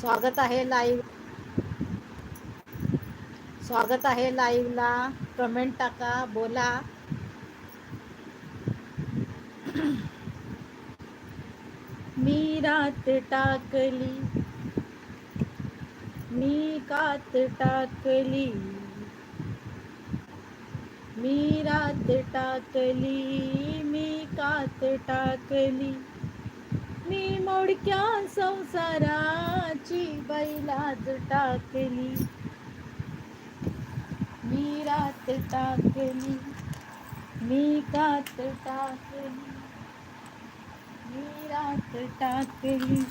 स्वागत आहे लाईव्ह स्वागत आहे लाईव्हला कमेंट टाका बोला. मी रात टाकली. मी कात टाकली. मी रात टाकली. मी कात टाकली. मी मोडक्या संसाराची बैलाज टाकली. मी रात टाकली. मी कात टाकली. मी रात टाकली.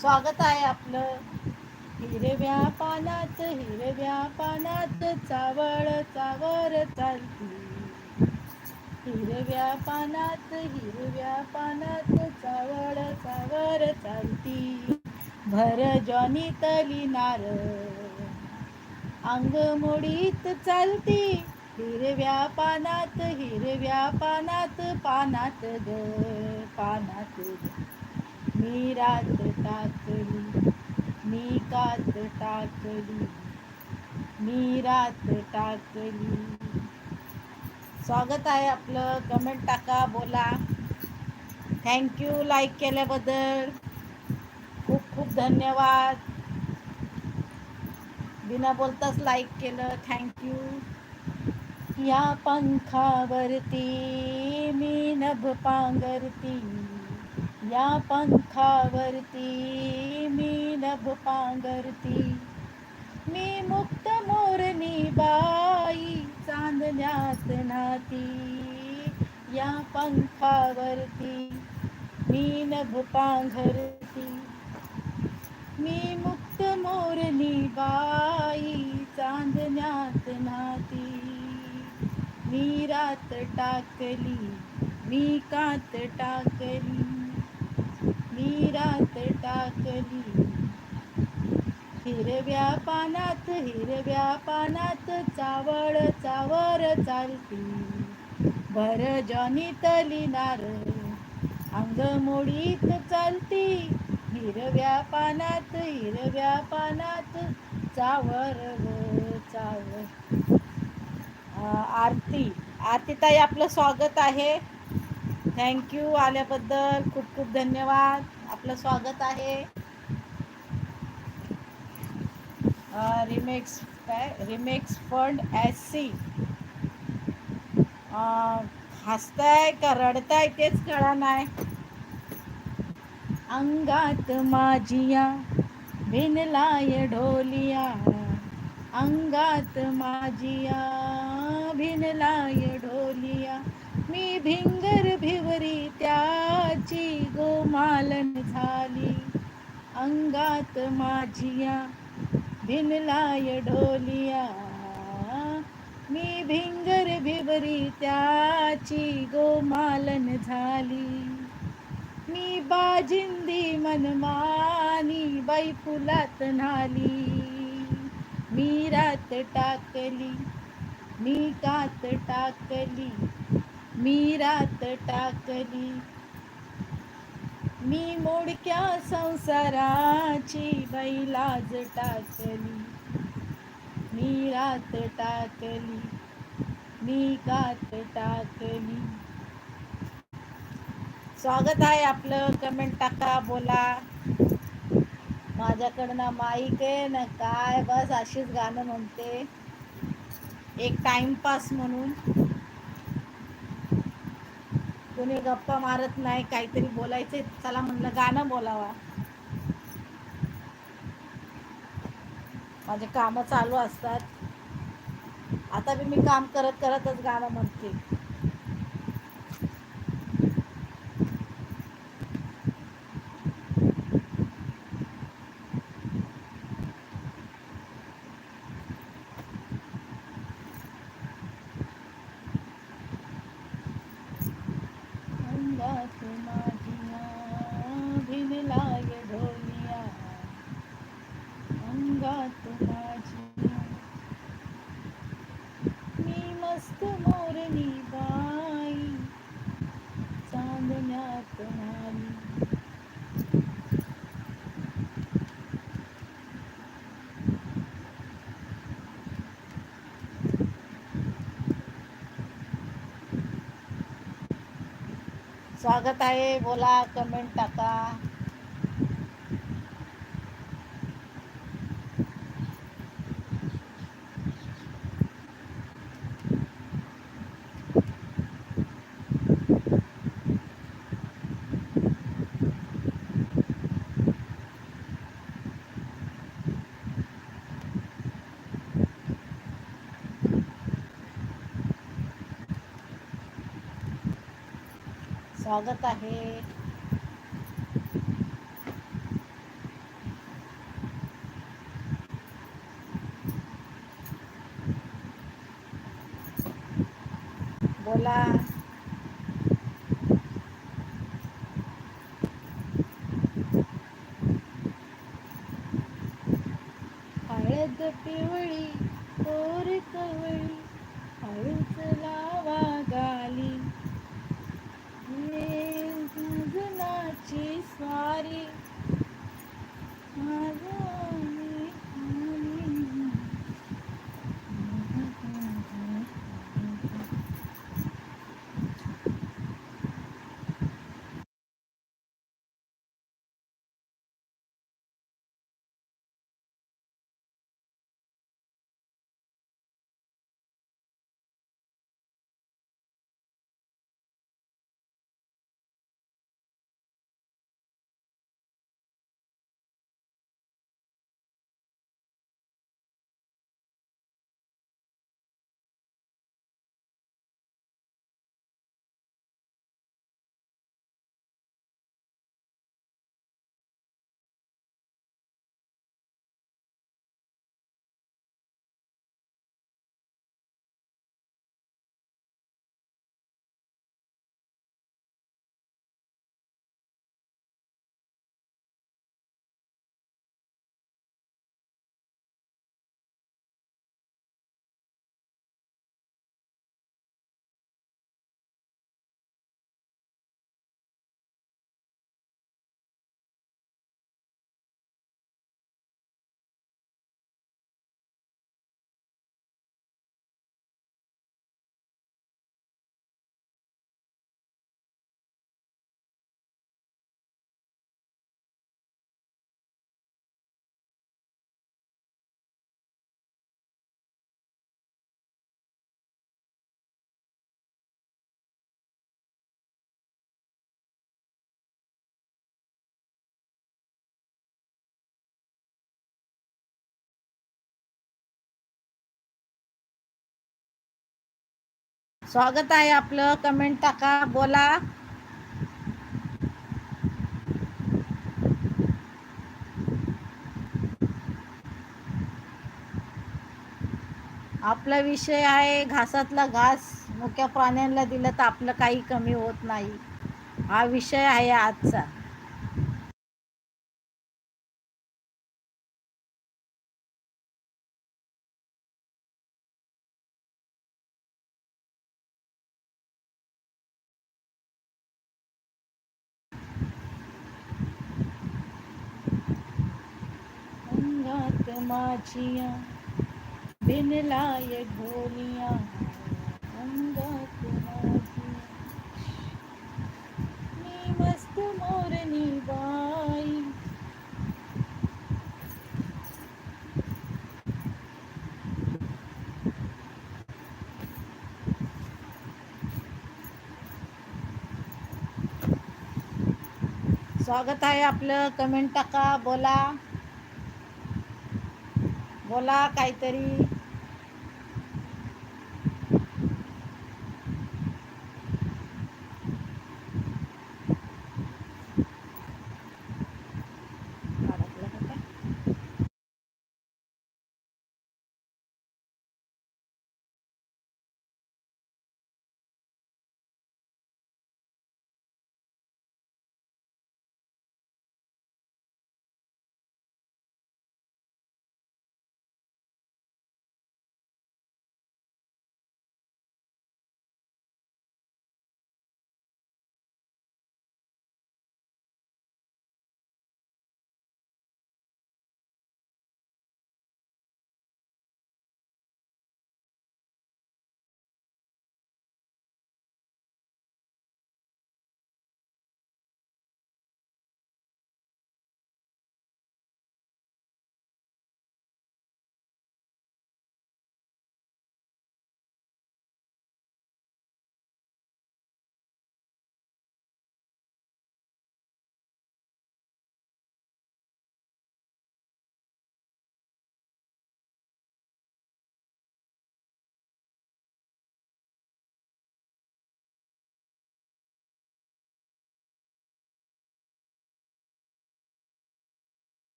स्वागत आहे आपलं हिरव्या पानात हिरव्या पानात चावळ चावर चालती. हिरव्या पानात हिरव्या पानात चावळ चावर चालती. भर जॉनी तली नार. अंग मोडीत चालती हिरव्या पानात हिरव्या पानात पानात ग. पानात मी रात टाकली मी कात टाकली मी रात टाकली. स्वागत आहे आपलं. कमेंट टाका बोला. थँक्यू लाईक केल्याबद्दल खूप खूप धन्यवाद. बिना बोलताच लाईक केलं. थँक्यू या पंखावरती मी नभ पांगरती या पंखावरती मी नभ पांगरती मी मुक्त मोरणी बाई. चांदण्यात नाती या पंखावरती मी नभ पांघरती मी मुक्त मोरनी बाई चांदण्यात नाती. मी रात टाकली मी कात टाकली. मी रात टाकली हिरव्या पानात हिरव्या पानात चावळ चावर चालती. भर जॉनी तली नार अंग मोडीत चालती. हिरव्या पानात हिरव्या पानात चावर चावर आरती. आरतीताई आपलं स्वागत आहे. थँक्यू आल्याबद्दल खूप खूप धन्यवाद. आपलं स्वागत आहे. रिमेक्स काय? रिमेक्स फंड एस सी हसताय का रडताय तेच कळा नाही. अंगात माझिया भिनलाय ढोलिया. अंगात माझिया भिनलाय ढोलिया. मी भिंगर भिवरी त्याची गोमालन झाली. अंगात माझिया भिनलाय ढोलिया. मी भिंगर भिवरी त्याची गोमालन झाली. मी बाजिंदी मनमानी बाई फुलात नाली मी रात टाकली मी कात टाकली मी रात टाकली. मी मोडक्या संसाराची बैलाज टाकली. मी रात टाकली. मी गात टाकली. स्वागत आहे आपलं. कमेंट टाका बोला. माझ्याकडनं माईक आहे ना काय? बस अशीच गाणं म्हणते. एक टाइमपास म्हणून. कोणी गप्पा मारत नाही काहीतरी बोलायचे चला म्हणलं गाणं बोलावा. माझे कामं चालू असतात. आता बी मी काम करत करतच गाणं म्हणते अंगात माझिया भिनलाय ढोलिया अंगात माझिया मी मस्त मोरणी बाई चांदण्यात आली स्वागत आहे. बोला कमेंट टाका. स्वागत आहे स्वागत आहे आपलं. कमेंट टाका बोला. आपला विषय आहे घासातला घास. मुख्या प्राण्यांना दिलं तर आपलं काही कमी होत नाही. हा विषय आहे आजचा अंगात माझिया बिनलाय ढोलिया अंगात मी मस्त मोरनी बाई स्वागत आहे आपलं कमेंट टाका बोला. बोला काहीतरी.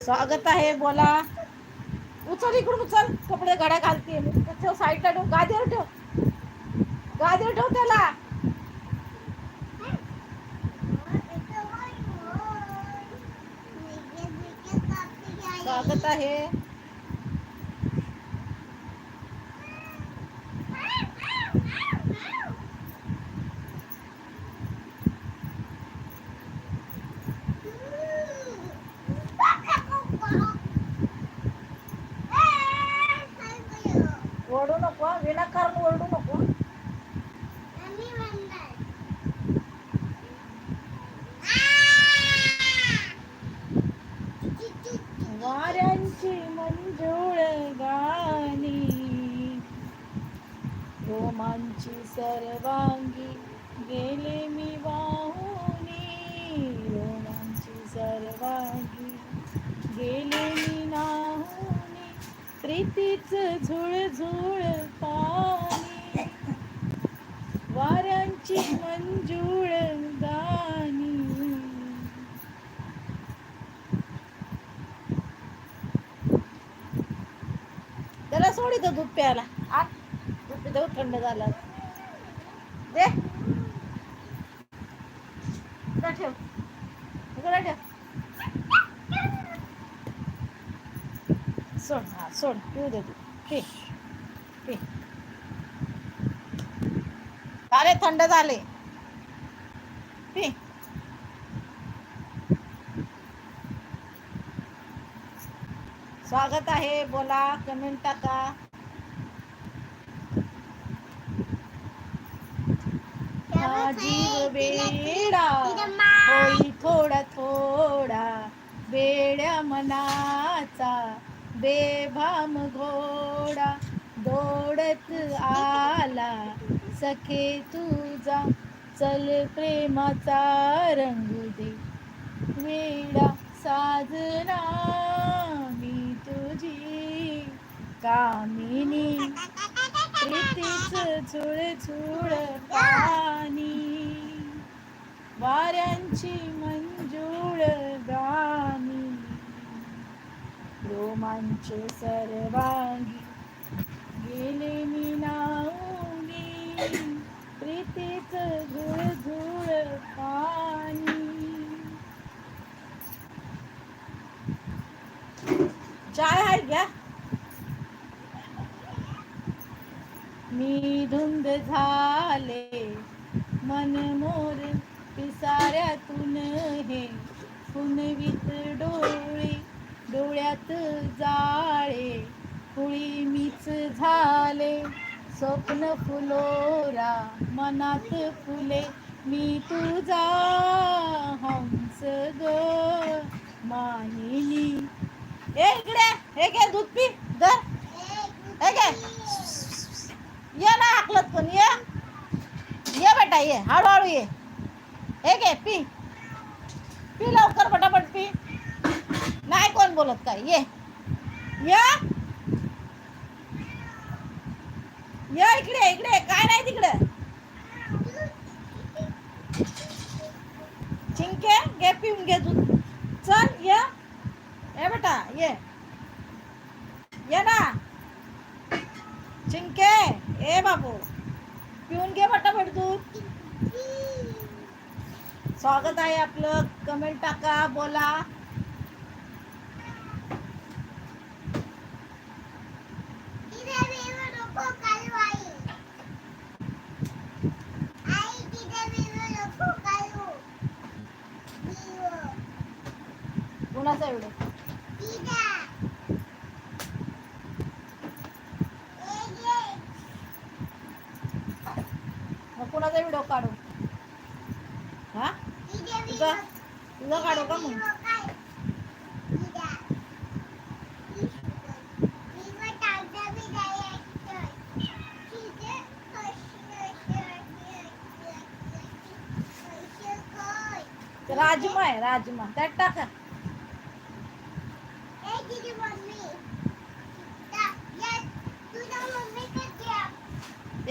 स्वागत आहे बोला. उचल इकडून उचल. कपडे घड्या घालते ठेव साईडला ठेव. गादीवर ठेव. गादीवर ठेव त्याला. स्वागत आहे ओरडू नको हं. विनाकारण ओरडू नको वाऱ्यांची मंजुळ गाणी रोमांची सर्वांगी गेले मी वाहुनी रोमांची सर्वांगी गेले मी नाहुनी प्रीतीच झुळझुळ पाणी. वाऱ्यांची मंजुळ गाणी त्याला सोडित दूध प्यायला. आ दूध देऊ थंड झालं दे इकडं ठेव इकडं ठेव सोड पिऊ दे तू. झाले थंड झाले. स्वागत आहे बोला कमेंट टाका. जीव बेडा. होई थोडा थोडा. बेड्या मनाचा. बेभाम घोडा दौडत आला सखे तुझा चल प्रेमाचा रंगू दे. वेडा साजना मी तुझी कामिनी. प्रीतीच झुळ झुळ पाणी. वाऱ्यांची मंजूळ गाणी. रोमांचे सर्वांगी गेले मी नाऊनी प्रीतीच झुळ झुळ पाणी चाय आहे घ्या मी धुंद झाले मन मोर पिसाऱ्यातून हे पुनवीत डोळे डोळ्यात जाळे कुळी मीच झाले. स्वप्न फुलोरा मनात फुले मी तुझा हंस ग मानिनी. ए इकडे हे घे दूध पी दर हे घे. ये ना हाकलत पण ये. ये बेटा ये. हळूहळू ये. हे घे पी. पी लवकर पटापट पी. नाही कोण बोलत काय? ये. ये. ये इकडे इकडे. काय नाही तिकडे? चिंके घे पिऊन घे दूध. चल ये. ए बेटा ये. ये ना. चिंके ए बाबू. पिऊन घे फटाफट दूध. स्वागत आहे आपलं. कमेंट टाका बोला. राजमा आहे राजमा. त्यात टाका.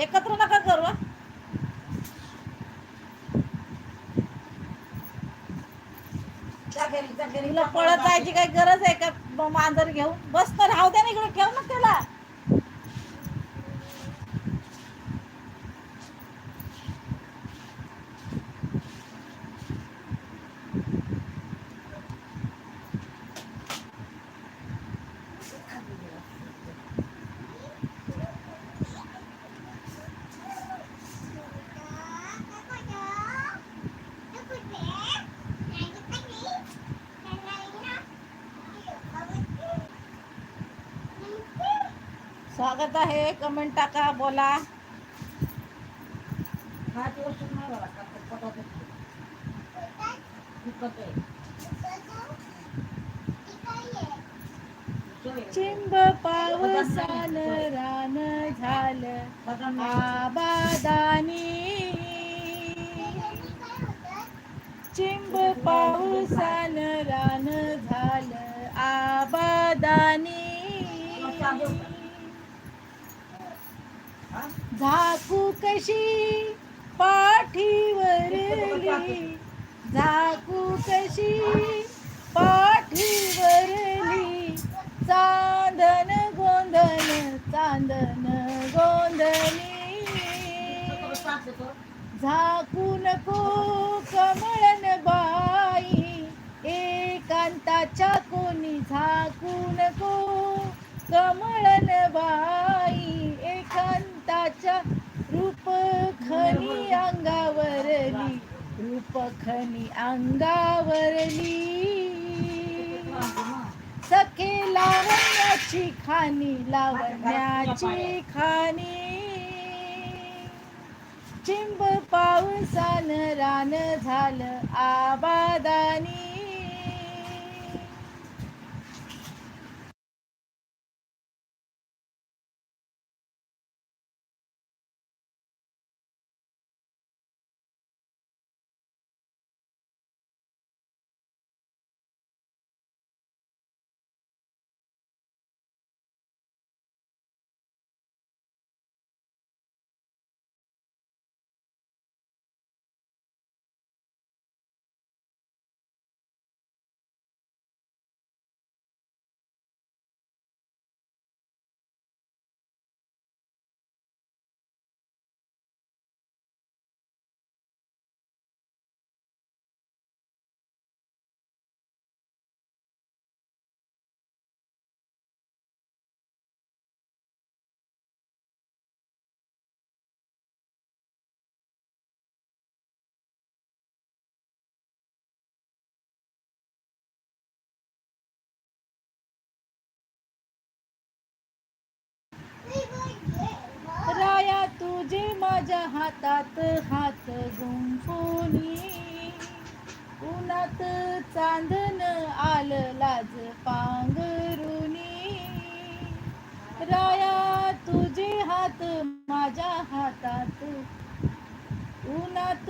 एकत्र नका करू जा. पळत जायची काही गरज आहे का? मांजर घेऊन. बस तर राहू दे ना इकडे. ठेव ना त्याला. स्वागत आहे. कमेंट टाका बोला. चिंब पावसान रान झालं. आबादानी. चिंब पावसान रान झालं. आबादानी. झाकू कशी पाठीवरली झाकू कशी पाठीवरली चांदन गोंधन चांदन गोंधनी झाकू नको कमळन बाई. एकांताच्या कोणी झाकू नको कमळन बाई एकांताच्या रूपखनी अंगावरली रूपखनी अंगावरली सखे लावण्याची खाणी लावण्याची खाणी. चिंब पावसान रान झालं आबादानी राया तुझे माझ्या हातात हात गुंफोनी. उन्हात चांदन आलं लाज पांघरुनी. राया तुझे हात माझ्या हातात. उन्हात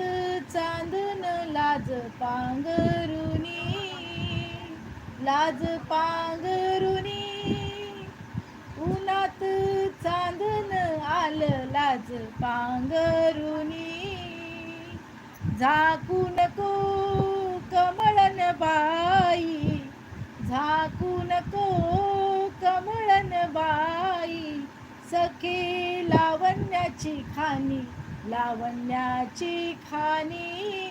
चांदन लाज पांघरुनी. लाज पांघरुनी. उन्हात चांदन आलं लाज पांघरुनी झाकू नको कमळन बाई झाकू नको कमळन बाई. सखे लावण्याची खाणी लावण्याची खाणी.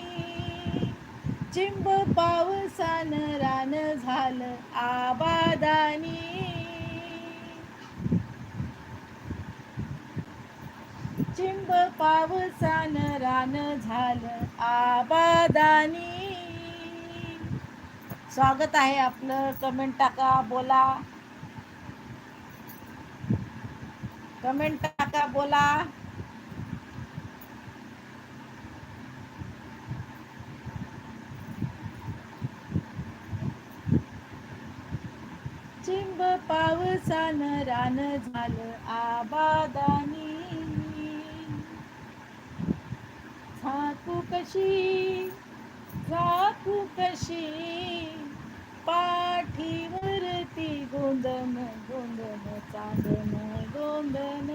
चिंब पावसान रान झालं आबादानी. चिंब पावसान रान झालं आबादानी. स्वागत आहे आपलं कमेंट टाका बोला. कमेंट टाका बोला. चिंब पावसान रान झालं आबादानी. झाकू कशी? झाकू कशी? पाठीवरती गोंदन गोंदन चांदन गोंदन.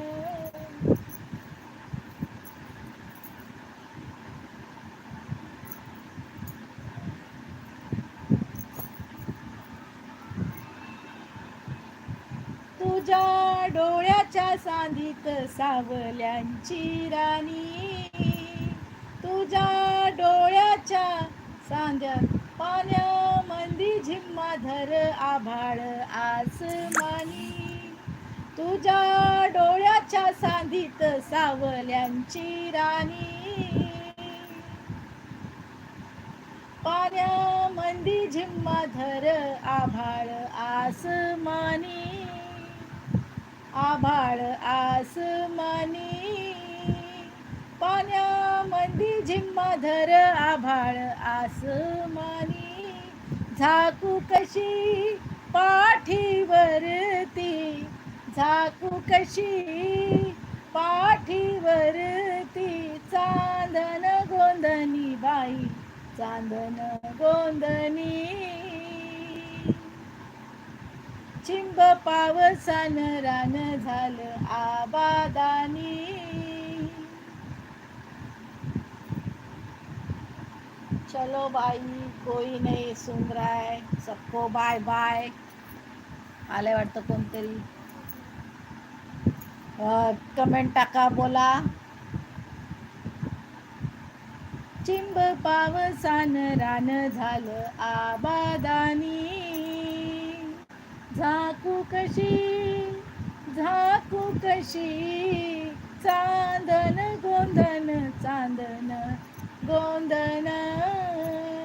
तुझ्या डोळ्याच्या सांधीत सावल्यांची राणी. तुझ्या डोळ्याच्या सांध्यात पाण्यामंदी झिम्माधर आभाळ आसमानी. तुझ्या डोळ्याच्या सांधीत सावल्यांची राणी. पाण्यामंदी झिम्माधर आभाळ आसमानी. आभाळ आसमानी. पाण्यामंदी झिम्माधर आभाळ आसमानी. झाकू कशी पाठीवरती? झाकू कशी पाठीवरती? चांदन गोंधनी बाई चांदन गोंधनी चिंब पावसान रान झालं आबादानी. चलो बाई कोई नाही सुन रहा है सबको बाय बाय आले वाटतं कोणतरी। कमेंट टाका बोला। चिंब पावसान रान झालं आबादानी। झाकू कशी झाकू कशी चांदन गोंधन चांदन Bondana.